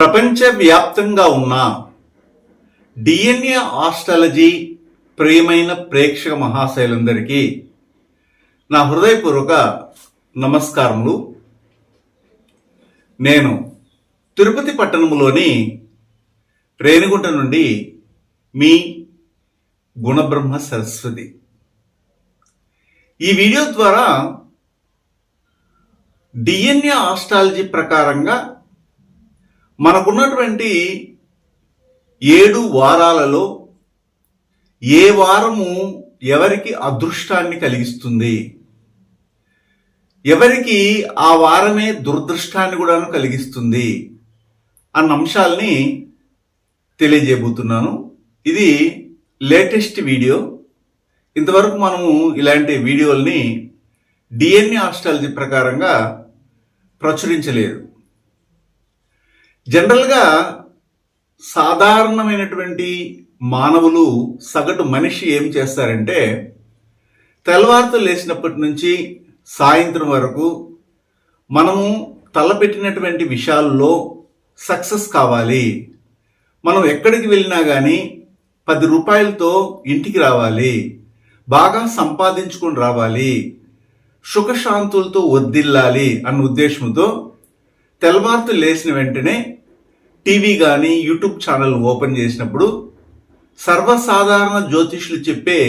ప్రపంచవ్యాప్తంగా ఉన్న DNA astrology ప్రియమైన ప్రేక్షక మహాశైలందరికీ నా హృదయపూర్వక నమస్కారములు. నేను తిరుపతి పట్టణంలోని రేణిగుంట నుండి మీ గుణబ్రహ్మ సరస్వతి. ఈ వీడియో ద్వారా డిఎన్ఏ ఆస్ట్రాలజీ ప్రకారంగా మనకున్నటువంటి ఏడు వారాలలో ఏ వారము ఎవరికి అదృష్టాన్ని కలిగిస్తుంది? ఎవరికి ఆ వారమే దురదృష్టాన్ని కూడాను కలిగిస్తుంది? అన్న అంశాల్ని తెలియజేయబోతున్నాను. ఇది లేటెస్ట్ వీడియో. ఇంతవరకు మనము ఇలాంటి వీడియోల్ని డిఎన్ఏ ఆస్ట్రాలజీ ప్రకారంగా ప్రచురించలేదు. జనరల్గా సాధారణమైనటువంటి మానవులు సగటు మనిషి ఏం చేస్తారంటే తెల్లవారుతో లేచినప్పటి నుంచి సాయంత్రం వరకు మనము తలపెట్టినటువంటి విషయాల్లో సక్సెస్ కావాలి. మనం ఎక్కడికి వెళ్ళినా కానీ పది రూపాయలతో ఇంటికి రావాలి. బాగా సంపాదించుకొని రావాలి. సుఖశాంతులతో వర్దిల్లాలి అన్న ఉద్దేశంతో తెల్లవారుతో లేచిన వెంటనే టీవీ కానీ యూట్యూబ్ ఛానల్ ఓపెన్ చేసినప్పుడు సర్వసాధారణ జ్యోతిష్యులు చెప్పే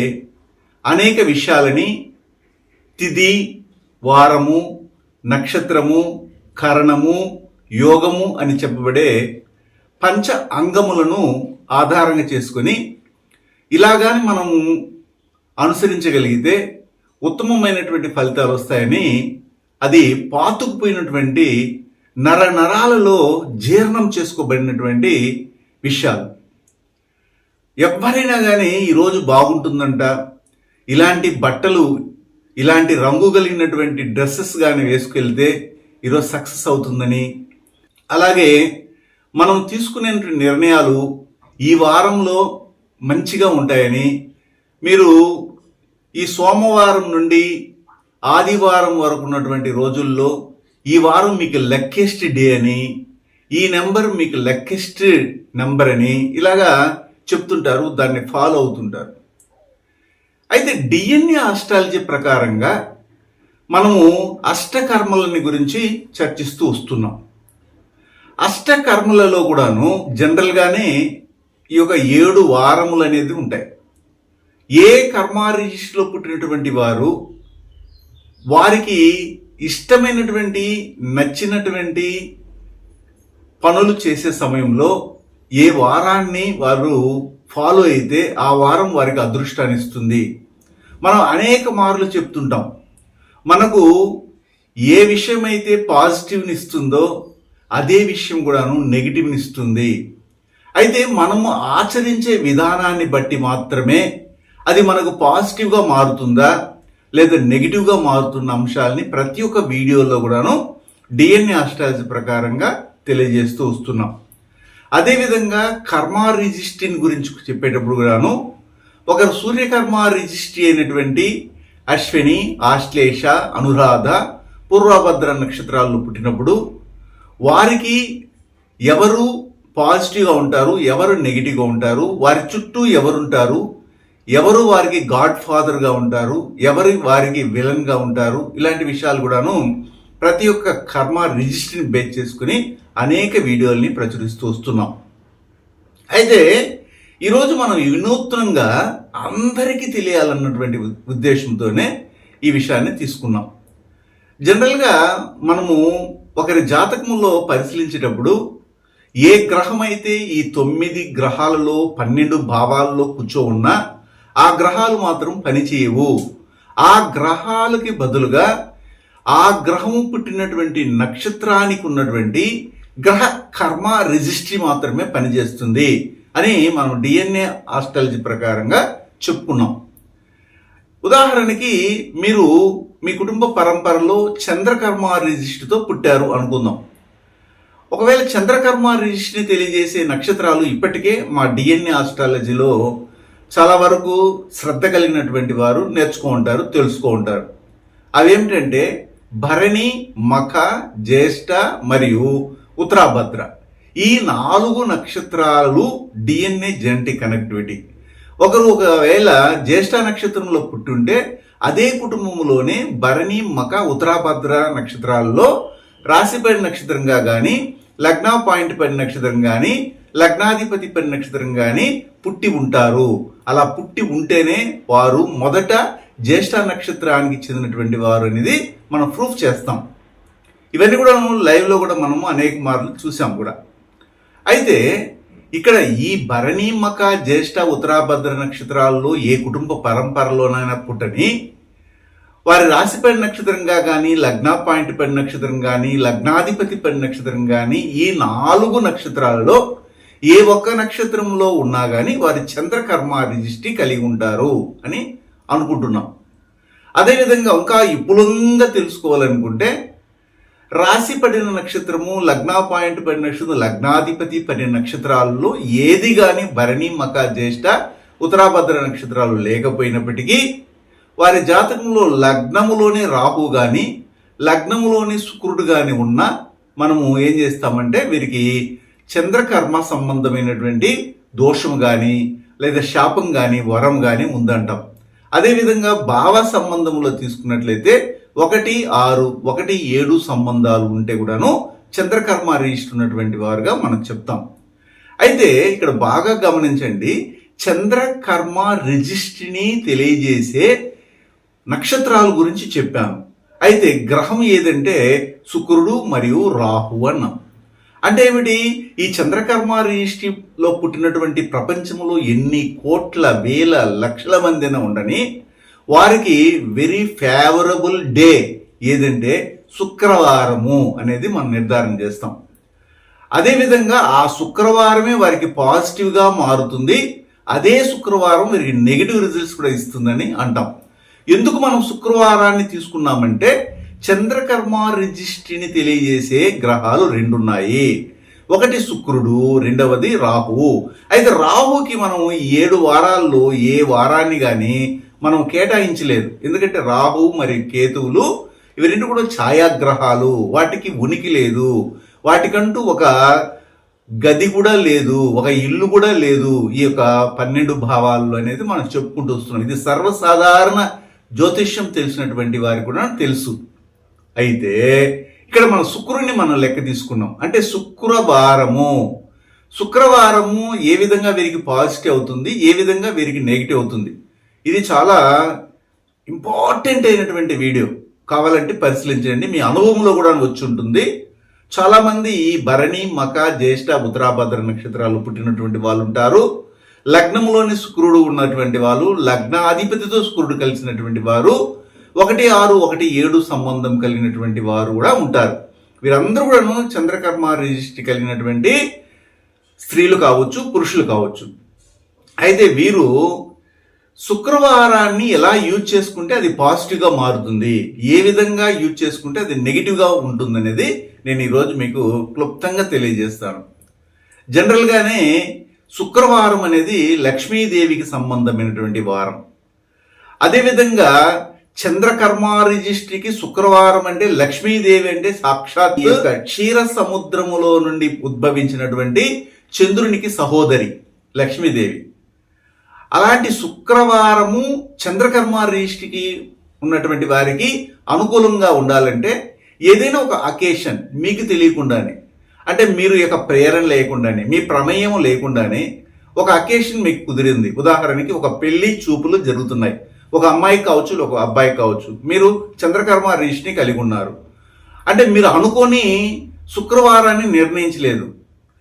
అనేక విషయాలని తిథి వారము నక్షత్రము కరణము యోగము అని చెప్పబడే పంచ అంగములను ఆధారంగా చేసుకొని ఇలాగాని మనము అనుసరించగలిగితే ఉత్తమమైనటువంటి ఫలితాలు వస్తాయని అది పాతుకుపోయినటువంటి నర నరాలలో జీర్ణం చేసుకోబడినటువంటి విషయాలు. ఎవరైనా కానీ ఈరోజు బాగుంటుందంట. ఇలాంటి బట్టలు ఇలాంటి రంగు కలిగినటువంటి డ్రెస్సెస్ కానీ వేసుకెళ్తే ఈరోజు సక్సెస్ అవుతుందని. అలాగే మనం తీసుకునేటువంటి నిర్ణయాలు ఈ వారంలో మంచిగా ఉంటాయని. మీరు ఈ సోమవారం నుండి ఆదివారం వరకు ఉన్నటువంటి రోజుల్లో ఈ వారం మీకు లెక్కెస్ట్ డే అని ఈ నెంబర్ మీకు లెక్కెస్ట్ నెంబర్ అని ఇలాగా చెప్తుంటారు దాన్ని ఫాలో అవుతుంటారు. అయితే డిఎన్ఏ ఆస్ట్రాలజీ ప్రకారంగా మనము అష్టకర్మలని గురించి చర్చిస్తూ వస్తున్నాం. అష్టకర్మలలో కూడాను జనరల్గానే ఈ యొక్క ఏడు వారములు అనేది ఉంటాయి. ఏ కర్మారిజిస్టులో పుట్టినటువంటి వారు వారికి ఇష్టమైనటువంటి నచ్చినటువంటి పనులు చేసే సమయంలో ఏ వారాన్ని వారు ఫాలో అయితే ఆ వారం వారికి అదృష్టాన్ని ఇస్తుంది. మనం అనేక మార్లు చెప్తుంటాం. మనకు ఏ విషయం అయితే పాజిటివ్ని ఇస్తుందో అదే విషయం కూడాను నెగిటివ్ని ఇస్తుంది. అయితే మనము ఆచరించే విధానాన్ని బట్టి మాత్రమే అది మనకు పాజిటివ్గా మారుతుందా? లేదా నెగిటివ్గా మారుతున్న అంశాలని ప్రతి ఒక్క వీడియోలో కూడాను డిఎన్ఏ ఆస్ట్రాలజీ ప్రకారంగా తెలియజేస్తూ వస్తున్నాం. అదేవిధంగా కర్మ రిజిస్ట్రీని గురించి చెప్పేటప్పుడు కూడాను ఒక సూర్యకర్మ రిజిస్ట్రీ అయినటువంటి అశ్విని ఆశ్లేష అనురాధ పూర్వభద్ర నక్షత్రాల్లో పుట్టినప్పుడు వారికి ఎవరు పాజిటివ్గా ఉంటారు ఎవరు నెగిటివ్గా ఉంటారు వారి చుట్టూ ఎవరుంటారు ఎవరు వారికి గాడ్ ఫాదర్గా ఉంటారు ఎవరు వారికి విలన్గా ఉంటారు ఇలాంటి విషయాలు కూడాను ప్రతి ఒక్క కర్మ రిజిస్ట్రీని బేస్ చేసుకుని అనేక వీడియోల్ని ప్రచురిస్తూ వస్తున్నాం. అయితే ఈరోజు మనం వినూత్నంగా అందరికీ తెలియాలన్నటువంటి ఉద్దేశంతోనే ఈ విషయాన్ని తీసుకున్నాం. జనరల్గా మనము ఒకరి జాతకంలో పరిశీలించేటప్పుడు ఏ గ్రహం అయితే ఈ తొమ్మిది గ్రహాలలో పన్నెండు భావాల్లో కూర్చో ఉన్నా ఆ గ్రహాలు మాత్రం పనిచేయవు. ఆ గ్రహాలకి బదులుగా ఆ గ్రహము పుట్టినటువంటి నక్షత్రానికి ఉన్నటువంటి గ్రహ కర్మ రిజిస్ట్రీ మాత్రమే పనిచేస్తుంది అని మనం డిఎన్ఏ ఆస్ట్రాలజీ ప్రకారంగా చెప్పుకున్నాం. ఉదాహరణకి మీరు మీ కుటుంబ పరంపరలో చంద్రకర్మ రిజిస్ట్రీతో పుట్టారు అనుకుందాం. ఒకవేళ చంద్రకర్మ రిజిస్ట్రీ తెలియజేసే నక్షత్రాలు ఇప్పటికే మా డిఎన్ఏ ఆస్ట్రాలజీలో చాలా వరకు శ్రద్ధ కలిగినటువంటి వారు నేర్చుకో ఉంటారు తెలుసుకో ఉంటారు. అవేమిటంటే భరణి మఖ జ్యేష్ఠ మరియు ఉత్తరాభద్ర. ఈ నాలుగు నక్షత్రాలు డిఎన్ఏ జెనెటిక్ కనెక్టివిటీ. ఒకరు ఒకవేళ జ్యేష్ఠ నక్షత్రంలో పుట్టుంటే అదే కుటుంబంలోనే భరణి మక ఉత్తరాభద్ర నక్షత్రాల్లో రాశిపడి నక్షత్రంగా కానీ లగ్న పాయింట్ పడి నక్షత్రం కానీ లగ్నాధిపతి పని నక్షత్రం కానీ పుట్టి ఉంటారు. అలా పుట్టి ఉంటేనే వారు మొదట జ్యేష్ఠ నక్షత్రానికి చెందినటువంటి వారు అనేది మనం ప్రూఫ్ చేస్తాం. ఇవన్నీ కూడా లైవ్లో కూడా మనము అనేక మార్లు చూసాం కూడా. అయితే ఇక్కడ ఈ భరణీమక జ్యేష్ఠ ఉత్తరాభద్ర నక్షత్రాల్లో ఏ కుటుంబ పరంపరలోనైనా పుట్టని వారి రాశిపడి నక్షత్రంగా కానీ లగ్న పాయింట్ పడి నక్షత్రం కానీ లగ్నాధిపతి పడి నక్షత్రం కానీ ఈ నాలుగు నక్షత్రాలలో ఏ ఒక్క నక్షత్రంలో ఉన్నా కానీ వారి చంద్రకర్మ రిజిస్ట్రీ కలిగి ఉంటారు అని అనుకుంటున్నాం. అదేవిధంగా ఇంకా విపులంగా తెలుసుకోవాలనుకుంటే రాశి పడిన నక్షత్రము లగ్న పాయింట్ పడిన నక్షత్రం లగ్నాధిపతి పడిన నక్షత్రాలలో ఏది గాని భరణి మక జ్యేష్ఠ ఉత్తరాభద్ర నక్షత్రాలు లేకపోయినప్పటికీ వారి జాతకంలో లగ్నములోనే రాహు కానీ లగ్నములోని శుక్రుడు కానీ ఉన్న మనము ఏం చేస్తామంటే వీరికి చంద్రకర్మ సంబంధమైనటువంటి దోషం కానీ లేదా శాపం కానీ వరం కానీ ఉందంటాం. అదేవిధంగా భావ సంబంధంలో తీసుకున్నట్లయితే ఒకటి ఆరు ఒకటి ఏడు సంబంధాలు ఉంటే కూడాను చంద్రకర్మ రిజిస్టర్ ఉన్నటువంటి వారుగా మనం చెప్తాం. అయితే ఇక్కడ బాగా గమనించండి చంద్రకర్మ రిజిస్ట్రీని తెలియజేసే నక్షత్రాల గురించి చెప్పాను. అయితే గ్రహం ఏదంటే శుక్రుడు మరియు రాహు అన్నాం. అంటే ఏమిటి? ఈ చంద్రకర్మ రిజిస్ట్రీలో పుట్టినటువంటి ప్రపంచంలో ఎన్ని కోట్ల వేల లక్షల మందిన ఉండని వారికి వెరీ ఫేవరబుల్ డే ఏదంటే శుక్రవారము అనేది మనం నిర్ధారణ చేస్తాం. అదేవిధంగా ఆ శుక్రవారమే వారికి పాజిటివ్గా మారుతుంది. అదే శుక్రవారం వీరికి నెగిటివ్ రిజల్ట్స్ కూడా ఇస్తుందని అంటాం. ఎందుకు మనం శుక్రవారాన్ని తీసుకున్నామంటే చంద్రకర్మ రిజిస్ట్రీని తెలియజేసే గ్రహాలు రెండున్నాయి. ఒకటి శుక్రుడు రెండవది రాహువు. అయితే రాహుకి మనం ఏడు వారాల్లో ఏ వారాన్ని కానీ మనం కేటాయించలేదు. ఎందుకంటే రాహు మరియు కేతువులు ఇవి రెండు కూడా ఛాయాగ్రహాలు. వాటికి ఉనికి లేదు. వాటికంటూ ఒక గది కూడా లేదు. ఒక ఇల్లు కూడా లేదు. ఈ యొక్క పన్నెండు భావాల్లో అనేది మనం చెప్పుకుంటూ వస్తున్నాం. ఇది సర్వసాధారణ జ్యోతిష్యం తెలిసినటువంటి వారికి కూడా తెలుసు. అయితే ఇక్కడ మనం శుక్రుడిని మనం లెక్క తీసుకున్నాం. అంటే శుక్రవారము. శుక్రవారము ఏ విధంగా వీరికి పాజిటివ్ అవుతుంది ఏ విధంగా వీరికి నెగిటివ్ అవుతుంది? ఇది చాలా ఇంపార్టెంట్ అయినటువంటి వీడియో. కావాలంటే పరిశీలించండి. మీ అనుభవంలో కూడా వచ్చి ఉంటుంది. చాలామంది ఈ భరణి మక జ్యేష్ఠ ఉత్తరాభద్ర నక్షత్రాలు పుట్టినటువంటి వాళ్ళు ఉంటారు. లగ్నంలోని శుక్రుడు ఉన్నటువంటి వాళ్ళు లగ్న అధిపతితో శుక్రుడు కలిసినటువంటి వారు. ఒకటి ఆరు ఒకటి ఏడు సంబంధం కలిగినటువంటి వారు కూడా ఉంటారు. వీరందరూ కూడాను చంద్రకర్మ రిజిస్ట్రీ కలిగినటువంటి స్త్రీలు కావచ్చు పురుషులు కావచ్చు. అయితే వీరు శుక్రవారాన్ని ఎలా యూజ్ చేసుకుంటే అది పాజిటివ్గా మారుతుంది. ఏ విధంగా యూజ్ చేసుకుంటే అది నెగిటివ్గా ఉంటుంది అనేది నేను ఈరోజు మీకు క్లుప్తంగా తెలియజేస్తాను. జనరల్గానే శుక్రవారం అనేది లక్ష్మీదేవికి సంబంధమైనటువంటి వారం. అదేవిధంగా చంద్రకర్మ రిజిస్ట్రీకి శుక్రవారం అంటే లక్ష్మీదేవి అంటే సాక్షాత్ క్షీర సముద్రములో నుండి ఉద్భవించినటువంటి చంద్రునికి సహోదరి లక్ష్మీదేవి. అలాంటి శుక్రవారము చంద్రకర్మ రిజిస్ట్రీకి ఉన్నటువంటి వారికి అనుకూలంగా ఉండాలంటే ఏదైనా ఒక అకేషన్ మీకు తెలియకుండానే అంటే మీరు యొక్క ప్రేరణ లేకుండానే మీ ప్రమేయం లేకుండానే ఒక అకేషన్ మీకు కుదిరింది. ఉదాహరణకి ఒక పెళ్ళి చూపులు జరుగుతున్నాయి. ఒక అమ్మాయి కావచ్చు ఒక అబ్బాయి కావచ్చు మీరు చంద్రకర్మ రిషిని కలిగి ఉన్నారు. అంటే మీరు అనుకొని శుక్రవారాన్ని నిర్ణయించలేదు.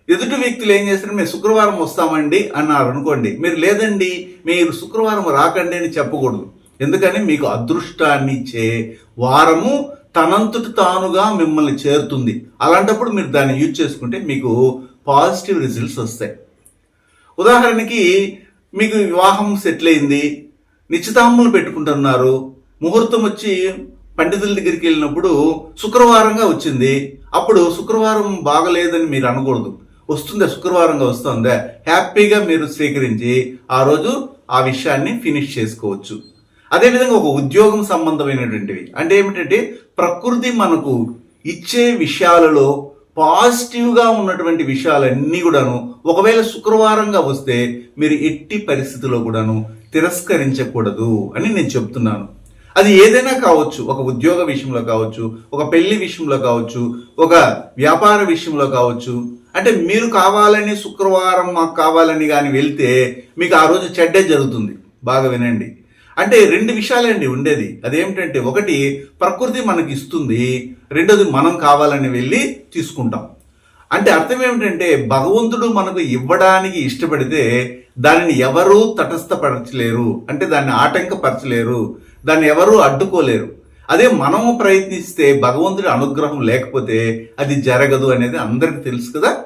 ఎదుటి వ్యక్తులు ఏం చేస్తారు? మేము శుక్రవారం వస్తామండి అన్నారు అనుకోండి. మీరు లేదండి మీరు శుక్రవారం రాకండి అని చెప్పకూడదు. ఎందుకని? మీకు అదృష్టాన్ని ఇచ్చే వారము తనంతట తానుగా మిమ్మల్ని చేరుతుంది. అలాంటప్పుడు మీరు దాన్ని యూజ్ చేసుకుంటే మీకు పాజిటివ్ రిజల్ట్స్ వస్తాయి. ఉదాహరణకి మీకు వివాహం సెటిల్ అయింది నిశ్చితాంబులు పెట్టుకుంటున్నారు. ముహూర్తం వచ్చి పండితుల దగ్గరికి వెళ్ళినప్పుడు శుక్రవారంగా వచ్చింది. అప్పుడు శుక్రవారం బాగలేదని మీరు అనకూడదు. వస్తుందా శుక్రవారంగా వస్తుందా. హ్యాపీగా మీరు స్వీకరించి ఆ రోజు ఆ విషయాన్ని ఫినిష్ చేసుకోవచ్చు. అదేవిధంగా ఒక ఉద్యోగం సంబంధమైనటువంటివి. అంటే ఏమిటంటే ప్రకృతి మనకు ఇచ్చే విషయాలలో పాజిటివ్గా ఉన్నటువంటి విషయాలన్నీ కూడాను ఒకవేళ శుక్రవారంగా వస్తే మీరు ఎట్టి పరిస్థితుల్లో కూడాను తిరస్కరించకూడదు అని నేను చెప్తున్నాను. అది ఏదైనా కావచ్చు ఒక ఉద్యోగ విషయంలో కావచ్చు ఒక పెళ్ళి విషయంలో కావచ్చు ఒక వ్యాపార విషయంలో కావచ్చు. అంటే మీరు కావాలని శుక్రవారం మాకు కావాలని కానీ వెళ్తే మీకు ఆ రోజు చెడ్డే జరుగుతుంది. బాగా వినండి. అంటే రెండు విషయాలండి ఉండేది. అదేమిటంటే ఒకటి ప్రకృతి మనకి ఇస్తుంది. రెండోది మనం కావాలని వెళ్ళి తీసుకుంటాం. అంటే అర్థం ఏమిటంటే భగవంతుడు మనకు ఇవ్వడానికి ఇష్టపడితే దానిని ఎవరూ తటస్థపరచలేరు. అంటే దాన్ని ఆటంకపరచలేరు. దాన్ని ఎవరూ అడ్డుకోలేరు. అదే మనము ప్రయత్నిస్తే భగవంతుడి అనుగ్రహం లేకపోతే అది జరగదు అనేది అందరికీ తెలుసు కదా?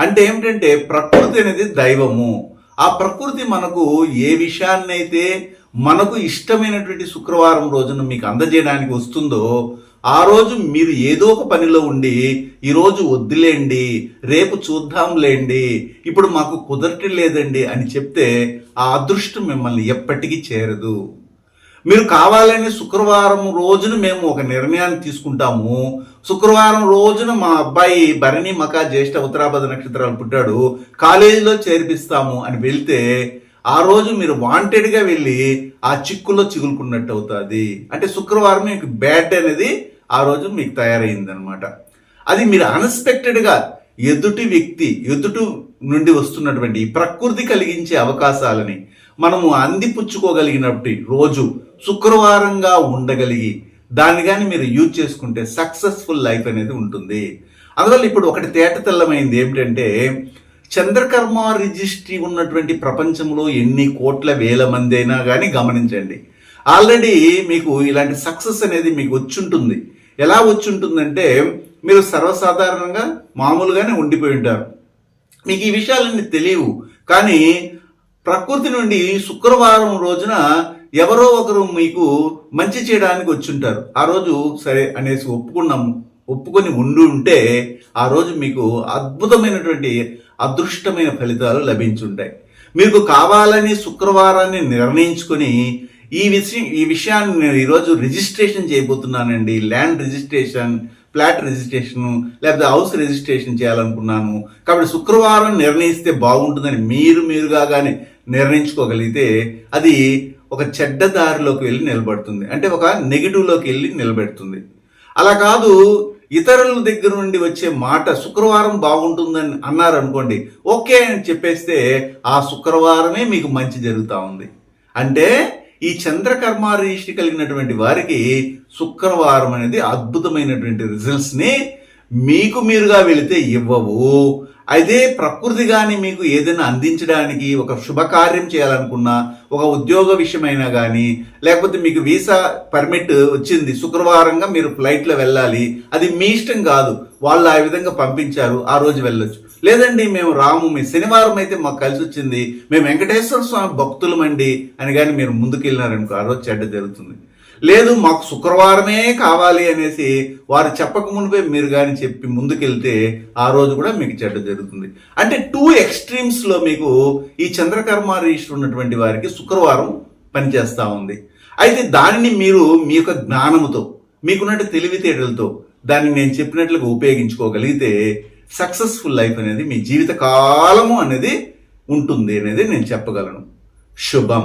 అంటే ఏమిటంటే ప్రకృతి అనేది దైవము. ఆ ప్రకృతి మనకు ఏ విషయాన్నైతే మనకు ఇష్టమైనటువంటి శుక్రవారం రోజున మీకు అందజేయడానికి వస్తుందో ఆ రోజు మీరు ఏదో ఒక పనిలో ఉండి ఈరోజు వద్దులేండి రేపు చూద్దాంలేండి ఇప్పుడు మాకు కుదరట్లేదండి అని చెప్తే ఆ అదృష్టం మిమ్మల్ని ఎప్పటికీ చేరదు. మీరు కావాలని శుక్రవారం రోజున మేము ఒక నిర్ణయాన్ని తీసుకుంటాము. శుక్రవారం రోజున మా అబ్బాయి భరణి మక జ్యేష్ఠ ఉత్తరాభద్ర నక్షత్రాలు పుట్టాడు కాలేజీలో చేర్పిస్తాము అని వెళ్తే ఆ రోజు మీరు వాంటెడ్గా వెళ్ళి ఆ చిక్కులో చిగులుకున్నట్టు అవుతుంది. అంటే శుక్రవారం మీకు బ్యాట్ అనేది ఆ రోజు మీకు తయారైందనమాట అది మీరు అన్ఎక్స్పెక్టెడ్గా ఎదుటి వ్యక్తి ఎదుటి నుండి వస్తున్నటువంటి ఈ ప్రకృతి కలిగించే అవకాశాలని మనము అందిపుచ్చుకోగలిగినప్పటి రోజు శుక్రవారంగా ఉండగలిగి దాన్ని కానీ మీరు యూజ్ చేసుకుంటే సక్సెస్ఫుల్ లైఫ్ అనేది ఉంటుంది. అందువల్ల ఇప్పుడు ఒకటి తేట తెల్లమైంది ఏమిటంటే చంద్రకర్మ రిజిస్ట్రీ ఉన్నటువంటి ప్రపంచంలో ఎన్ని కోట్ల వేల మంది అయినా కానీ గమనించండి. ఆల్రెడీ మీకు ఇలాంటి సక్సెస్ అనేది మీకు వచ్చుంటుంది. ఎలా వచ్చుంటుందంటే మీరు సర్వసాధారణంగా మామూలుగానే ఉండిపోయి ఉంటారు. మీకు ఈ విషయాలన్నీ తెలియవు. కానీ ప్రకృతి నుండి శుక్రవారం రోజున ఎవరో ఒకరు మీకు మంచి చేయడానికి వచ్చుంటారు. ఆ రోజు సరే అనేసి ఒప్పుకున్నాము. ఒప్పుకొని ఉండి ఉంటే ఆ రోజు మీకు అద్భుతమైనటువంటి అదృష్టమైన ఫలితాలు లభించుంటాయి. మీకు కావాలని శుక్రవారాన్ని నిర్ణయించుకొని ఈ విషయం ఈ విషయాన్ని నేను ఈరోజు రిజిస్ట్రేషన్ చేయబోతున్నానండి. ల్యాండ్ రిజిస్ట్రేషన్ ఫ్లాట్ రిజిస్ట్రేషన్ లేకపోతే హౌస్ రిజిస్ట్రేషన్ చేయాలనుకున్నాను. కాబట్టి శుక్రవారం నిర్ణయిస్తే బాగుంటుందని మీరు మీరుగా కానీ నిర్ణయించుకోగలిగితే అది ఒక చెడ్డ దారిలోకి వెళ్ళి నిలబడుతుంది. అంటే ఒక నెగిటివ్లోకి వెళ్ళి నిలబెడుతుంది. అలా కాదు ఇతరుల దగ్గర నుండి వచ్చే మాట శుక్రవారం బాగుంటుందని అన్నారు అనుకోండి ఓకే అని చెప్పేస్తే ఆ శుక్రవారమే మీకు మంచి జరుగుతూ ఉంది. అంటే ఈ చంద్రకర్మ రిజిస్ట్రీ కలిగినటువంటి వారికి శుక్రవారం అనేది అద్భుతమైనటువంటి రిజల్ట్స్ని మీకు మీరుగా వెళితే ఇవ్వవు. అదే ప్రకృతి కానీ మీకు ఏదైనా అందించడానికి ఒక శుభకార్యం చేయాలనుకున్నా ఒక ఉద్యోగ విషయమైనా కానీ లేకపోతే మీకు వీసా పర్మిట్ వచ్చింది శుక్రవారంగా మీరు ఫ్లైట్లో వెళ్ళాలి అది మీ ఇష్టం కాదు వాళ్ళు ఆ విధంగా పంపించారు ఆ రోజు వెళ్ళొచ్చు. లేదండి మేము రాము మీ శనివారం అయితే మాకు కలిసి వచ్చింది మేము వెంకటేశ్వర స్వామి భక్తులమండి అని కానీ మీరు ముందుకెళ్ళినారనుకో ఆ రోజు చెడ్డ జరుగుతుంది. లేదు మాకు శుక్రవారమే కావాలి అనేసి వారు చెప్పక మునిపే మీరు కానీ చెప్పి ముందుకెళ్తే ఆ రోజు కూడా మీకు చెడ్డ జరుగుతుంది. అంటే టూ ఎక్స్ట్రీమ్స్లో మీకు ఈ చంద్రకర్మ ఉన్నటువంటి వారికి శుక్రవారం పనిచేస్తూ ఉంది. అయితే దానిని మీరు మీ యొక్క జ్ఞానముతో మీకున్నట్టు తెలివితేటలతో దాన్ని నేను చెప్పినట్లుగా ఉపయోగించుకోగలిగితే సక్సెస్ఫుల్ లైఫ్ అనేది మీ జీవిత కాలము అనేది ఉంటుంది అనేది నేను చెప్పగలను. శుభం.